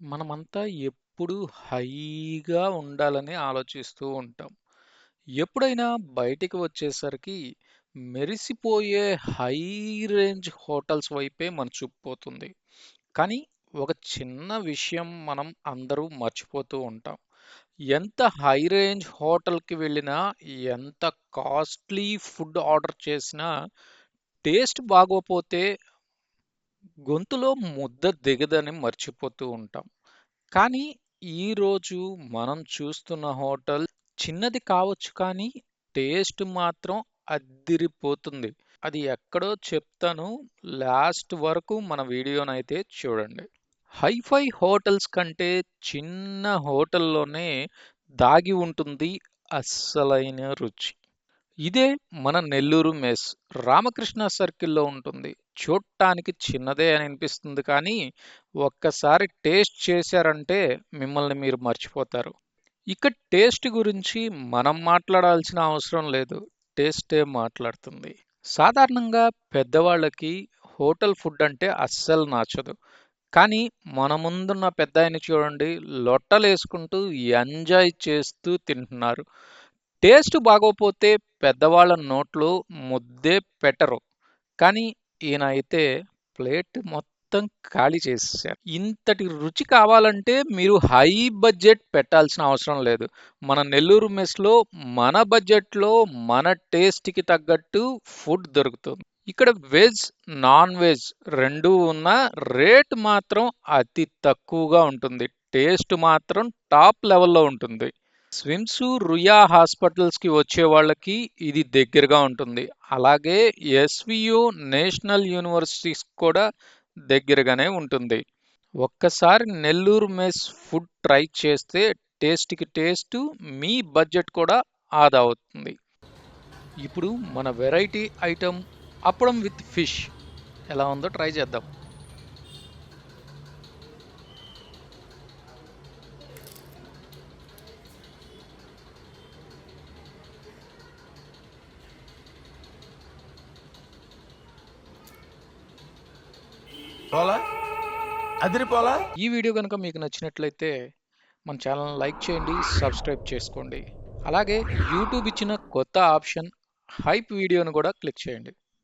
మనమంతా ఎప్పుడు హైగా ఉండాలని ఆలోచిస్తూ ఉంటాం. ఎప్పుడైనా బయటికి వచ్చేసరికి మెరిసిపోయే హై రేంజ్ హోటల్స్ వైపే మన చూపు పోతుంది. కానీ ఒక చిన్న విషయం మనం అందరూ మర్చిపోతూ ఉంటాం. ఎంత హై రేంజ్ హోటల్‌కి వెళ్ళినా, ఎంత కాస్ట్‌లీ ఫుడ్ ఆర్డర్ చేసినా టేస్ట్ బాగోపోతే గొంతులో ముద్ద దిగదని మర్చిపోతూ ఉంటాం. కానీ ఈరోజు మనం చూస్తున్న హోటల్ చిన్నది కావచ్చు కానీ టేస్ట్ మాత్రం అద్దిరిపోతుంది. అది ఎక్కడో చెప్తాను. లాస్ట్ వరకు మన వీడియోనైతే చూడండి. హైఫై హోటల్స్ కంటే చిన్న హోటల్‌లోనే దాగి ఉంటుంది అస్సలైన రుచి. ఇదే మన నెల్లూరు మెస్. రామకృష్ణ సర్కిల్‌లో ఉంటుంది. చూడటానికి చిన్నదే అని అనిపిస్తుంది కానీ, ఒక్కసారి టేస్ట్ చేశారంటే మిమ్మల్ని మీరు మర్చిపోతారు. ఇక టేస్ట్ గురించి మనం మాట్లాడాల్సిన అవసరం లేదు. టేస్టే మాట్లాడుతుంది. సాధారణంగా పెద్దవాళ్ళకి హోటల్ ఫుడ్ అంటే అస్సలు నచ్చదు. కానీ మన ముందున్న పెద్దాయన్ని చూడండి లొట్టలేసుకుంటూ ఎంజాయ్ చేస్తూ తింటున్నారు. టేస్ట్ బాగోపోతే పెద్దవాళ్ళ నోట్లో ముద్దే పెట్టరు. కానీ ఈయన అయితే ప్లేట్ మొత్తం ఖాళీ చేసేసారు. ఇంతటి రుచి కావాలంటే మీరు హై బడ్జెట్ పెట్టాల్సిన అవసరం లేదు. మన నెల్లూరు మెస్‌లో మన బడ్జెట్‌లో మన టేస్ట్‌కి తగ్గట్టు ఫుడ్ దొరుకుతుంది. ఇక్కడ వెజ్, నాన్ వెజ్ రెండూ ఉన్న రేట్ మాత్రం అతి తక్కువగా ఉంటుంది. టేస్ట్ మాత్రం టాప్ లెవెల్‌లో ఉంటుంది. స్విమ్స్, రుయా హాస్పిటల్స్‌కి వచ్చే వాళ్ళకి ఇది దగ్గరగా ఉంటుంది. అలాగే ఎస్‌వియు నేషనల్ యూనివర్సిటీస్ కూడా దగ్గరగానే ఉంటుంది. ఒక్కసారి నెల్లూరు మెస్ ఫుడ్ ట్రై చేస్తే టేస్ట్‌కి టేస్టు, మీ బడ్జెట్ కూడా ఆదా అవుతుంది. ఇప్పుడు మన వెరైటీ ఐటెమ్ అప్పడం విత్ ఫిష్ ఎలా ఉందో ట్రై చేద్దాం. పోలా అదిరిపోలా ఈ వీడియో కనుక మీకు నచ్చినట్లయితే మన ఛానల్‌ని లైక్ చేయండి, సబ్స్క్రైబ్ చేసుకోండి. అలాగే యూట్యూబ్ ఇచ్చిన కొత్త ఆప్షన్ హైప్ వీడియోను కూడా క్లిక్ చేయండి.